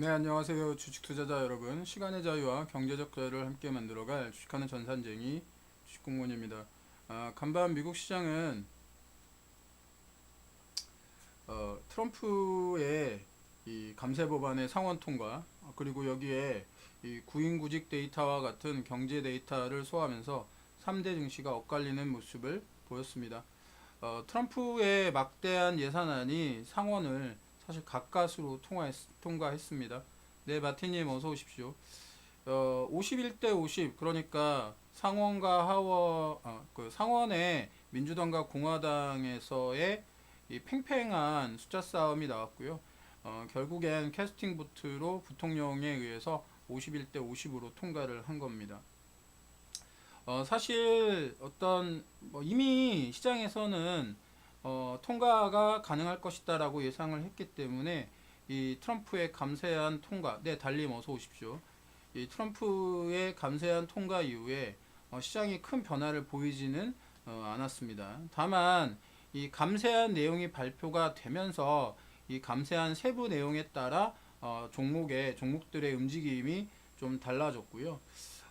네, 안녕하세요. 주식 투자자 여러분. 시간의 자유와 경제적 자유를 함께 만들어갈 주식하는 전산쟁이 주식공무원입니다. 아, 간밤 미국 시장은 어, 트럼프의 이 감세 법안의 상원 통과 어, 그리고 여기에 이 구인구직 데이터와 같은 경제 데이터를 소화하면서 3대 증시가 엇갈리는 모습을 보였습니다. 어, 트럼프의 막대한 예산안이 상원을 사실 가까스로 통과했, 통과했습니다. 네, 마티님 어서 오십시오. 어, 51대 50 그러니까 상원과 하원 아, 그 상원의 민주당과 공화당에서의 이 팽팽한 숫자 싸움이 나왔고요. 어, 결국엔 캐스팅 보트로 부통령에 의해서 51대 50으로 통과를 한 겁니다. 어, 사실 어떤 뭐 이미 시장에서는 어, 통과가 가능할 것이다라고 예상을 했기 때문에 이 트럼프의 감세한 통과, 네 달님 어서 오십시오. 이 트럼프의 감세한 통과 이후에 어, 시장이 큰 변화를 보이지는 어, 않았습니다. 다만 이 감세한 내용이 발표가 되면서 이 감세한 세부 내용에 따라 어, 종목의 종목들의 움직임이 좀 달라졌고요.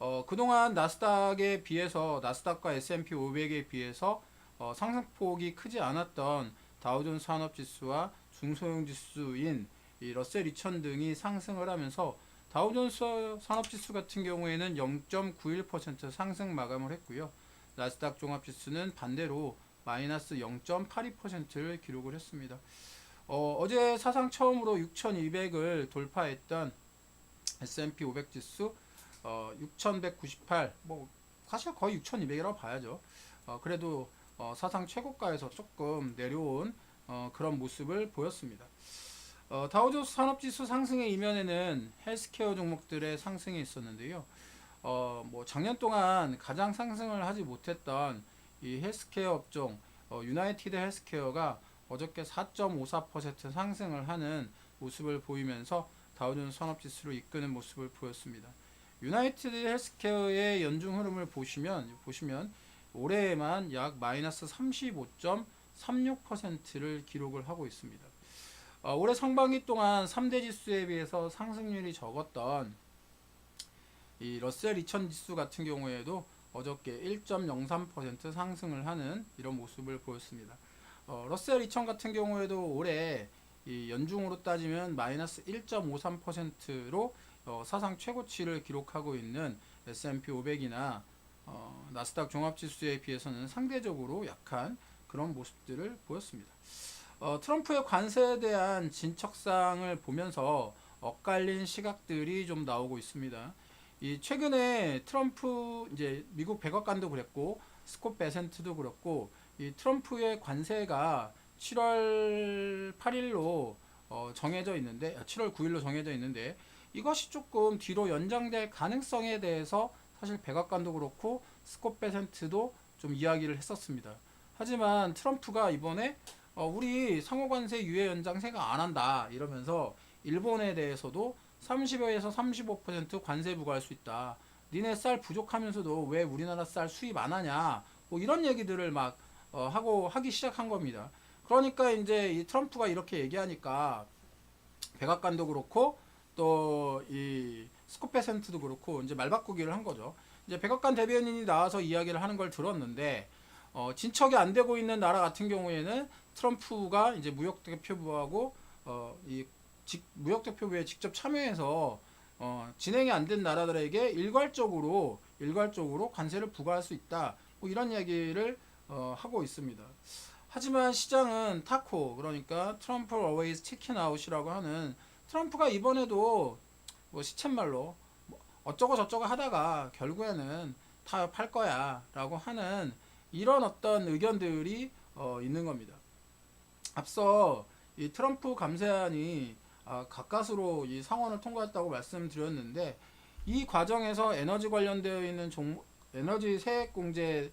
어, 그동안 나스닥에 비해서 나스닥과 S&P 500에 비해서 어, 상승폭이 크지 않았던 다우존스 산업지수와 중소형 지수인 이 러셀 2000 등이 상승을 하면서 다우존스 산업지수 같은 경우에는 0.91% 상승 마감을 했고요. 나스닥 종합지수는 반대로 마이너스 0.82%를 기록을 했습니다. 어, 어제 사상 처음으로 6200을 돌파했던 S&P 500 지수 어, 6198, 뭐 사실 거의 6200이라고 봐야죠. 어, 그래도 어, 사상 최고가에서 조금 내려온 어, 그런 모습을 보였습니다. 어, 다우존스 산업지수 상승의 이면에는 헬스케어 종목들의 상승이 있었는데요. 어, 뭐 작년 동안 가장 상승을 하지 못했던 이 헬스케어 업종 어, 유나이티드 헬스케어가 어저께 4.54% 상승을 하는 모습을 보이면서 다우존스 산업지수를 이끄는 모습을 보였습니다. 유나이티드 헬스케어의 연중 흐름을 보시면 보시면 올해에만 약 마이너스 35.36%를 기록을 하고 있습니다. 어, 올해 상반기 동안 3대 지수에 비해서 상승률이 적었던 이 러셀 2000 지수 같은 경우에도 어저께 1.03% 상승을 하는 이런 모습을 보였습니다. 어, 러셀 2000 같은 경우에도 올해 이 연중으로 따지면 마이너스 1.53%로 어, 사상 최고치를 기록하고 있는 S&P 500이나 어, 나스닥 종합지수에 비해서는 상대적으로 약한 그런 모습들을 보였습니다. 어, 트럼프의 관세에 대한 진척상을 보면서 엇갈린 시각들이 좀 나오고 있습니다. 이 최근에 트럼프 이제 미국 백악관도 그랬고 스콧 베센트도 그렇고 이 트럼프의 관세가 7월 8일로 어, 정해져 있는데 7월 9일로 정해져 있는데 이것이 조금 뒤로 연장될 가능성에 대해서 사실 백악관도 그렇고 스콧 베센트도 좀 이야기를 했었습니다. 하지만 트럼프가 이번에 어, 우리 상호관세 유예 연장세가 안 한다 이러면서 일본에 대해서도 30에서 35% 관세 부과할 수 있다. 니네 쌀 부족하면서도 왜 우리나라 쌀 수입 안 하냐? 뭐 이런 얘기들을 막 어, 하고 하기 시작한 겁니다. 그러니까 이제 이 트럼프가 이렇게 얘기하니까 백악관도 그렇고 또이 스코페센트도 그렇고 이제 말 바꾸기를 한 거죠. 이제 백악관 대변인이 나와서 이야기를 하는 걸 들었는데 어, 진척이 안 되고 있는 나라 같은 경우에는 트럼프가 이제 무역 대표부하고 어, 이 직, 무역 대표부에 직접 참여해서 어, 진행이 안 된 나라들에게 일괄적으로 일괄적으로 관세를 부과할 수 있다. 뭐 이런 얘기를 어, 하고 있습니다. 하지만 시장은 타코 그러니까 트럼프 always chicken out이라고 하는 트럼프가 이번에도 뭐 시쳇말로 뭐 어쩌고 저쩌고 하다가 결국에는 다 팔 거야라고 하는 이런 어떤 의견들이 어, 있는 겁니다. 앞서 이 트럼프 감세안이 아, 가까스로 이 상원을 통과했다고 말씀드렸는데 이 과정에서 에너지 관련되어 있는 종 에너지 세액 공제의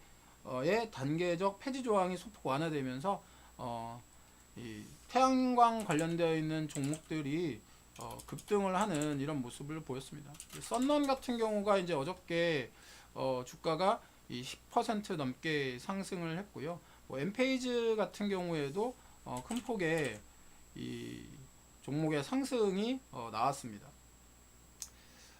단계적 폐지 조항이 소폭 완화되면서 어, 이 태양광 관련되어 있는 종목들이 어, 급등을 하는 이런 모습을 보였습니다. 썬런 같은 경우가 이제 어저께 어, 주가가 이 10% 넘게 상승을 했고요. 뭐 엠페이즈 같은 경우에도 어, 큰 폭의 이 종목의 상승이 어, 나왔습니다.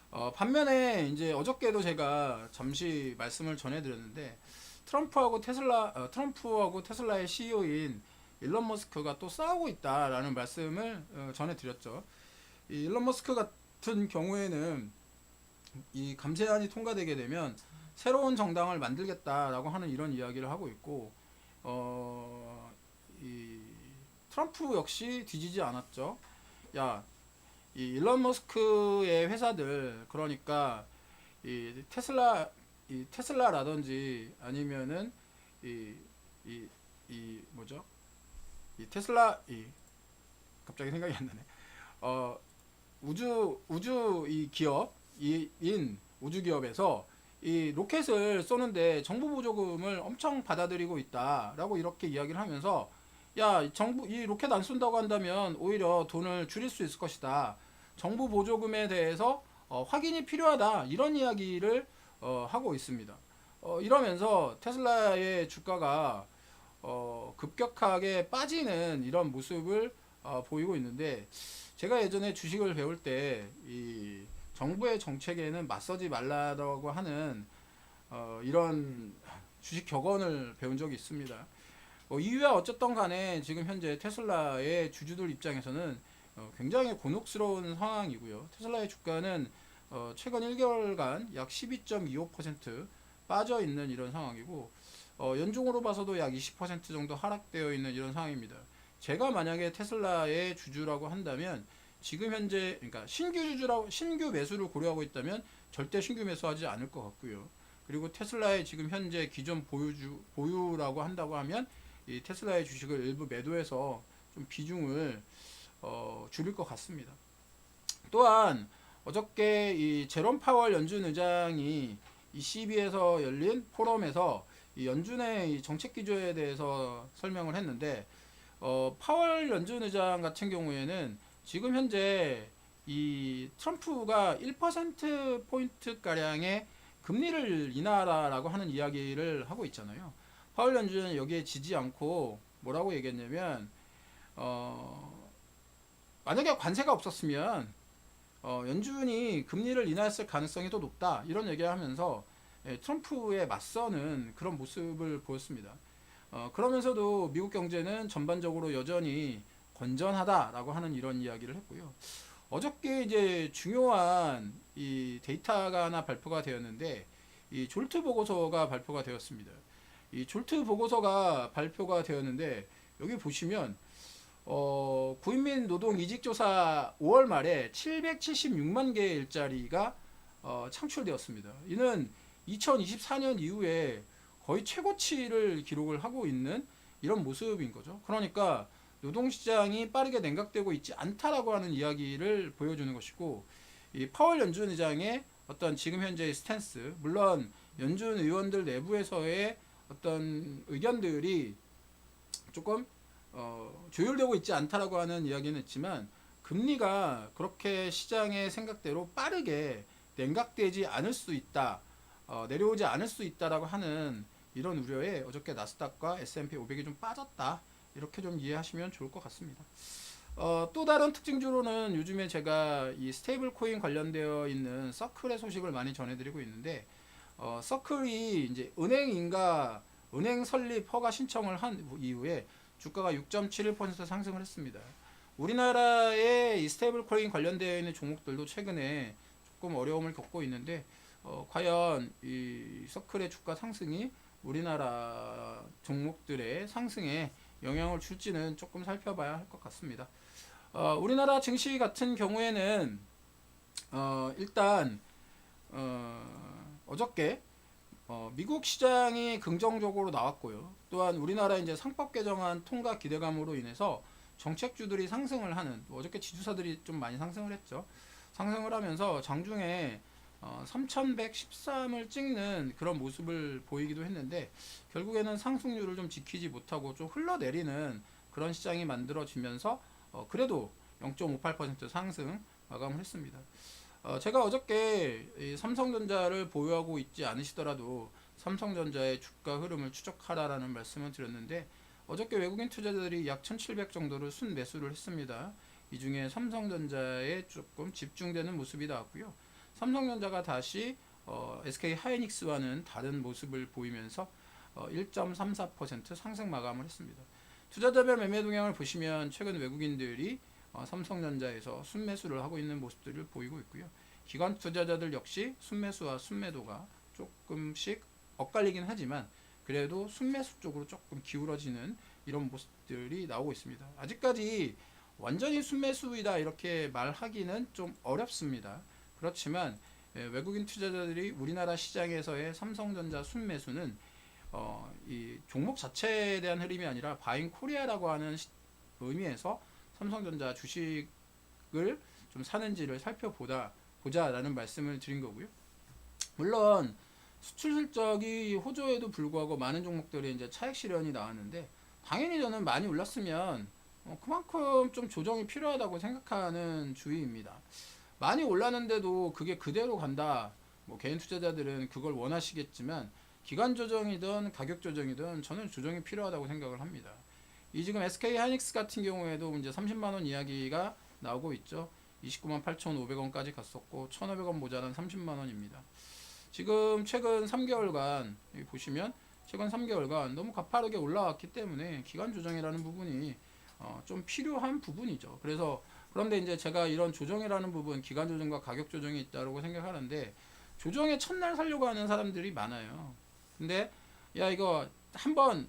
어, 반면에 이제 어저께도 제가 잠시 말씀을 전해드렸는데 트럼프하고 테슬라 어, 트럼프하고 테슬라의 CEO인 일론 머스크가 또 싸우고 있다라는 말씀을 어, 전해드렸죠. 이 일론 머스크 같은 경우에는 이 감세안이 통과되게 되면 새로운 정당을 만들겠다라고 하는 이런 이야기를 하고 있고 어, 이 트럼프 역시 뒤지지 않았죠. 야, 이 일론 머스크의 회사들 그러니까 이 테슬라 이 테슬라라든지 아니면은 이 이 이 뭐죠? 이 테슬라 이 갑자기 생각이 안 나네. 어 우주 우주 이 기업인 우주 기업에서 이 로켓을 쏘는데 정부 보조금을 엄청 받아들이고 있다라고 이렇게 이야기를 하면서 야 정부 이 로켓 안 쏜다고 한다면 오히려 돈을 줄일 수 있을 것이다. 정부 보조금에 대해서 어, 확인이 필요하다 이런 이야기를 어, 하고 있습니다. 어, 이러면서 테슬라의 주가가 어, 급격하게 빠지는 이런 모습을 어, 보이고 있는데 제가 예전에 주식을 배울 때 이 정부의 정책에는 맞서지 말라고 하는 어, 이런 주식 격언을 배운 적이 있습니다. 어, 이유야 어쨌든 간에 지금 현재 테슬라의 주주들 입장에서는 어, 굉장히 곤혹스러운 상황이고요. 테슬라의 주가는 어, 최근 1개월간 약 12.25% 빠져 있는 이런 상황이고 어, 연중으로 봐서도 약 20% 정도 하락되어 있는 이런 상황입니다. 제가 만약에 테슬라의 주주라고 한다면 지금 현재 그러니까 신규 주주라고 신규 매수를 고려하고 있다면 절대 신규 매수하지 않을 것 같고요. 그리고 테슬라의 지금 현재 기존 보유주 보유라고 한다고 하면 이 테슬라의 주식을 일부 매도해서 좀 비중을 어, 줄일 것 같습니다. 또한 어저께 이 제롬 파월 연준 의장이 이 CB에서 열린 포럼에서 이 연준의 이 정책 기조에 대해서 설명을 했는데 어, 파월 연준 의장 같은 경우에는 지금 현재 이 트럼프가 1% 포인트 가량의 금리를 인하라라고 하는 이야기를 하고 있잖아요. 파월 연준은 여기에 지지 않고 뭐라고 얘기했냐면 어, 만약에 관세가 없었으면 어, 연준이 금리를 인하했을 가능성이 더 높다 이런 얘기를 하면서 예, 트럼프에 맞서는 그런 모습을 보였습니다. 어, 그러면서도 미국 경제는 전반적으로 여전히 건전하다라고 하는 이런 이야기를 했고요. 어저께 이제 중요한 이 데이터가 하나 발표가 되었는데 이 졸트 보고서가 발표가 되었습니다. 이 졸트 보고서가 발표가 되었는데 여기 보시면 어, 구인민 노동 이직 조사 5월 말에 776만 개의 일자리가 어, 창출되었습니다. 이는 2024년 이후에 거의 최고치를 기록을 하고 있는 이런 모습인 거죠. 그러니까 노동시장이 빠르게 냉각되고 있지 않다라고 하는 이야기를 보여주는 것이고 이 파월 연준 의장의 어떤 지금 현재의 스탠스 물론 연준 의원들 내부에서의 어떤 의견들이 조금 어, 조율되고 있지 않다라고 하는 이야기는 있지만 금리가 그렇게 시장의 생각대로 빠르게 냉각되지 않을 수 있다 어, 내려오지 않을 수 있다라고 하는 이런 우려에 어저께 나스닥과 S&P 500이 좀 빠졌다 이렇게 좀 이해하시면 좋을 것 같습니다. 어, 또 다른 특징주로는 요즘에 제가 이 스테이블 코인 관련되어 있는 서클의 소식을 많이 전해드리고 있는데 어, 서클이 이제 은행인가 은행 설립 허가 신청을 한 이후에 주가가 6.71% 상승을 했습니다. 우리나라의 이 스테이블 코인 관련되어 있는 종목들도 최근에 조금 어려움을 겪고 있는데 어, 과연 이 서클의 주가 상승이 우리나라 종목들의 상승에 영향을 줄지는 조금 살펴봐야 할 것 같습니다. 어, 우리나라 증시 같은 경우에는 어, 일단 어, 어저께 어, 미국 시장이 긍정적으로 나왔고요. 또한 우리나라 이제 상법 개정안 통과 기대감으로 인해서 정책주들이 상승을 하는 뭐 어저께 지주사들이 좀 많이 상승을 했죠. 상승을 하면서 장중에 어, 3113을 찍는 그런 모습을 보이기도 했는데 결국에는 상승률을 좀 지키지 못하고 좀 흘러내리는 그런 시장이 만들어지면서 어, 그래도 0.58% 상승 마감을 했습니다. 어, 제가 어저께 이 삼성전자를 보유하고 있지 않으시더라도 삼성전자의 주가 흐름을 추적하라라는 말씀을 드렸는데 어저께 외국인 투자자들이 약 1,700 정도를 순 매수를 했습니다. 이 중에 삼성전자에 조금 집중되는 모습이 나왔고요. 삼성전자가 다시 어, SK 하이닉스와는 다른 모습을 보이면서 어, 1.34% 상승 마감을 했습니다. 투자자별 매매 동향을 보시면 최근 외국인들이 어, 삼성전자에서 순매수를 하고 있는 모습들을 보이고 있고요. 기관 투자자들 역시 순매수와 순매도가 조금씩 엇갈리긴 하지만 그래도 순매수 쪽으로 조금 기울어지는 이런 모습들이 나오고 있습니다. 아직까지 완전히 순매수이다 이렇게 말하기는 좀 어렵습니다. 그렇지만 예, 외국인 투자자들이 우리나라 시장에서의 삼성전자 순매수는 어, 이 종목 자체에 대한 흐름이 아니라 바인 코리아라고 하는 시- 의미에서 삼성전자 주식을 좀 사는지를 살펴보다 보자라는 말씀을 드린 거고요. 물론 수출 실적이 호조에도 불구하고 많은 종목들이 이제 차익 실현이 나왔는데 당연히 저는 많이 올랐으면 어, 그만큼 좀 조정이 필요하다고 생각하는 주의입니다. 많이 올랐는데도 그게 그대로 간다. 뭐 개인 투자자들은 그걸 원하시겠지만 기간 조정이든 가격 조정이든 저는 조정이 필요하다고 생각을 합니다. 이 지금 SK 하이닉스 같은 경우에도 이제 30만 원 이야기가 나오고 있죠. 29만 8,500원까지 갔었고 1,500원 모자란 30만 원입니다. 지금 최근 3개월간 여기 보시면 최근 3개월간 너무 가파르게 올라왔기 때문에 기간 조정이라는 부분이 어, 좀 필요한 부분이죠. 그래서 그런데 이제 제가 이런 조정이라는 부분, 기간 조정과 가격 조정이 있다고 생각하는데 조정의 첫날 살려고 하는 사람들이 많아요. 근데 야 이거 한번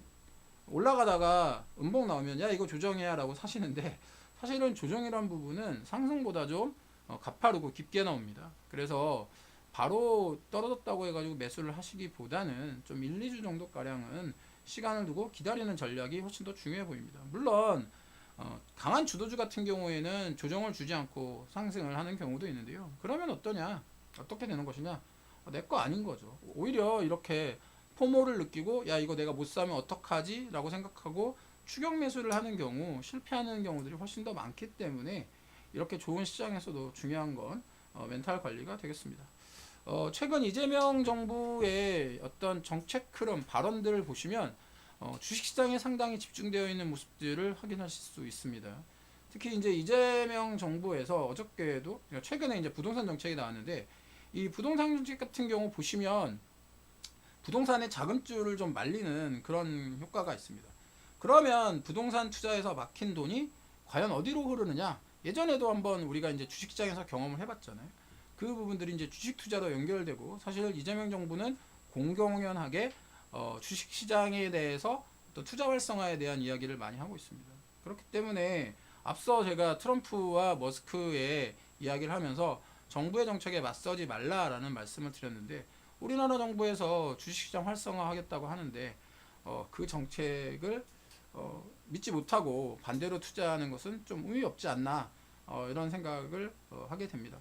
올라가다가 음봉 나오면 야 이거 조정이야라고 사시는데 사실은 조정이란 부분은 상승보다 좀 어, 가파르고 깊게 나옵니다. 그래서 바로 떨어졌다고 해가지고 매수를 하시기보다는 좀 1, 2주 정도 가량은 시간을 두고 기다리는 전략이 훨씬 더 중요해 보입니다. 물론 어, 강한 주도주 같은 경우에는 조정을 주지 않고 상승을 하는 경우도 있는데요. 그러면 어떠냐? 어떻게 되는 것이냐? 내거 아닌 거죠. 오히려 이렇게 포모를 느끼고 야 이거 내가 못 사면 어떡하지? 라고 생각하고 추격 매수를 하는 경우 실패하는 경우들이 훨씬 더 많기 때문에 이렇게 좋은 시장에서도 중요한 건 어, 멘탈 관리가 되겠습니다. 어, 최근 이재명 정부의 어떤 정책 흐름 발언들을 보시면 어, 주식시장에 상당히 집중되어 있는 모습들을 확인하실 수 있습니다. 특히 이제 이재명 정부에서 어저께도 그러니까 최근에 이제 부동산 정책이 나왔는데 이 부동산 정책 같은 경우 보시면 부동산의 자금줄을 좀 말리는 그런 효과가 있습니다. 그러면 부동산 투자에서 막힌 돈이 과연 어디로 흐르느냐? 예전에도 한번 우리가 이제 주식시장에서 경험을 해봤잖아요. 그 부분들이 이제 주식 투자로 연결되고 사실 이재명 정부는 공공연하게 어, 주식 시장에 대해서 또 투자 활성화에 대한 이야기를 많이 하고 있습니다. 그렇기 때문에 앞서 제가 트럼프와 머스크의 이야기를 하면서 정부의 정책에 맞서지 말라라는 말씀을 드렸는데 우리나라 정부에서 주식시장 활성화하겠다고 하는데 어, 그 정책을 어, 믿지 못하고 반대로 투자하는 것은 좀 의미 없지 않나 어, 이런 생각을 어, 하게 됩니다.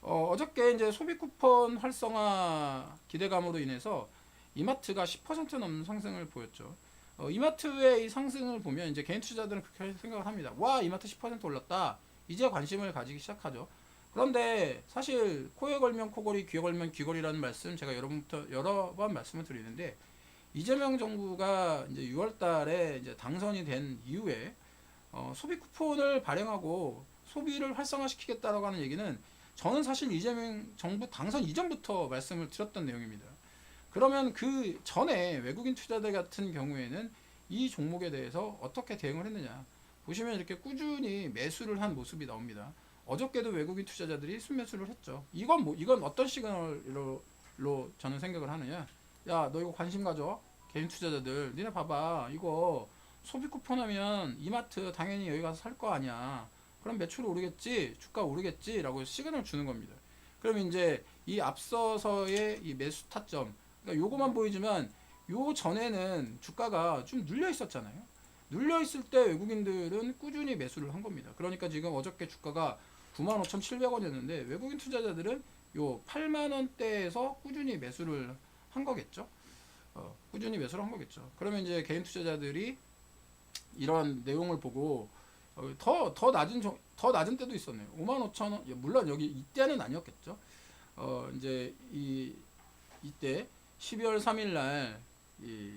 어, 어저께 이제 소비 쿠폰 활성화 기대감으로 인해서 이마트가 10% 넘는 상승을 보였죠. 어, 이마트의 이 상승을 보면 이제 개인 투자들은 그렇게 생각을 합니다. 와 이마트 10% 올랐다. 이제 관심을 가지기 시작하죠. 그런데 사실 코에 걸면 코걸이, 귀에 걸면 귀걸이라는 말씀 제가 여러분부터 여러 번 말씀을 드리는데 이재명 정부가 이제 6월달에 이제 당선이 된 이후에 어, 소비 쿠폰을 발행하고 소비를 활성화시키겠다라고 하는 얘기는 저는 사실 이재명 정부 당선 이전부터 말씀을 드렸던 내용입니다. 그러면 그 전에 외국인 투자들 같은 경우에는 이 종목에 대해서 어떻게 대응을 했느냐 보시면 이렇게 꾸준히 매수를 한 모습이 나옵니다. 어저께도 외국인 투자자들이 순매수를 했죠. 이건 뭐 이건 어떤 시그널로 로 저는 생각을 하느냐? 야 너 이거 관심 가져 개인 투자자들 니네 봐봐 이거 소비 쿠폰 하면 이마트 당연히 여기 가서 살 거 아니야. 그럼 매출 오르겠지, 주가 오르겠지라고 시그널 주는 겁니다. 그럼 이제 이 앞서서의 이 매수 타점, 그러니까 요거만 보이지만 요 전에는 주가가 좀 눌려 있었잖아요. 눌려 있을 때 외국인들은 꾸준히 매수를 한 겁니다. 그러니까 지금 어저께 주가가 95,700원이었는데 외국인 투자자들은 요 8만 원대에서 꾸준히 매수를 한 거겠죠. 어, 꾸준히 매수를 한 거겠죠. 그러면 이제 개인 투자자들이 이런 내용을 보고 어, 더, 더 낮은 정- 더 낮은 때도 있었네요. 5만 5천 원. 물론 여기 이때는 아니었겠죠. 어, 이제 이 이때 12월 3일 날 이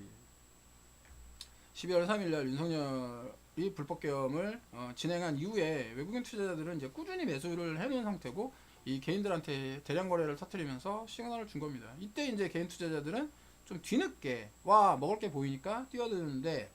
12월 3일 날 윤석열 이 불법 계엄을 어, 진행한 이후에 외국인 투자자들은 이제 꾸준히 매수를 해놓은 상태고 이 개인들한테 대량 거래를 터뜨리면서 시그널을 준 겁니다. 이때 이제 개인 투자자들은 좀 뒤늦게 와 먹을 게 보이니까 뛰어드는데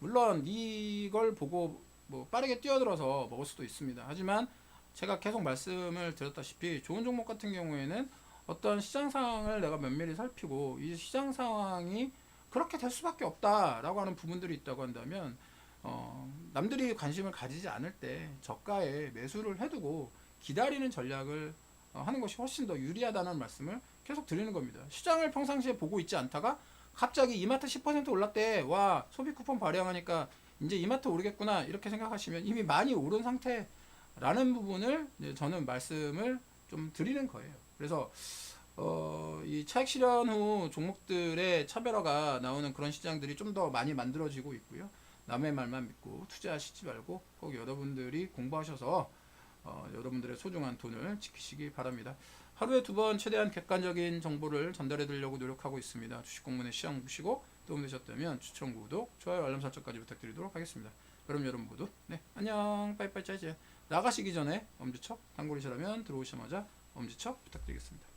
물론 이걸 보고 뭐 빠르게 뛰어들어서 먹을 수도 있습니다. 하지만 제가 계속 말씀을 드렸다시피 좋은 종목 같은 경우에는 어떤 시장 상황을 내가 면밀히 살피고 이 시장 상황이 그렇게 될 수밖에 없다라고 하는 부분들이 있다고 한다면 어, 남들이 관심을 가지지 않을 때 저가에 매수를 해두고 기다리는 전략을 어, 하는 것이 훨씬 더 유리하다는 말씀을 계속 드리는 겁니다. 시장을 평상시에 보고 있지 않다가 갑자기 이마트 10% 올랐대. 와 소비 쿠폰 발행하니까 이제 이마트 오르겠구나 이렇게 생각하시면 이미 많이 오른 상태라는 부분을 저는 말씀을 좀 드리는 거예요. 그래서 어, 이 차익 실현 후 종목들의 차별화가 나오는 그런 시장들이 좀 더 많이 만들어지고 있고요. 남의 말만 믿고 투자하시지 말고 꼭 여러분들이 공부하셔서 어, 여러분들의 소중한 돈을 지키시기 바랍니다. 하루에 두 번 최대한 객관적인 정보를 전달해 드리려고 노력하고 있습니다. 주식 공문의 시장 보시고 도움 되셨다면 추천, 구독, 좋아요, 알람 설정까지 부탁드리도록 하겠습니다. 그럼 여러분 모두 네 안녕 빠이빠이 짜이제 나가시기 전에 엄지척 단골이시라면 들어오시자마자 엄지척 부탁드리겠습니다.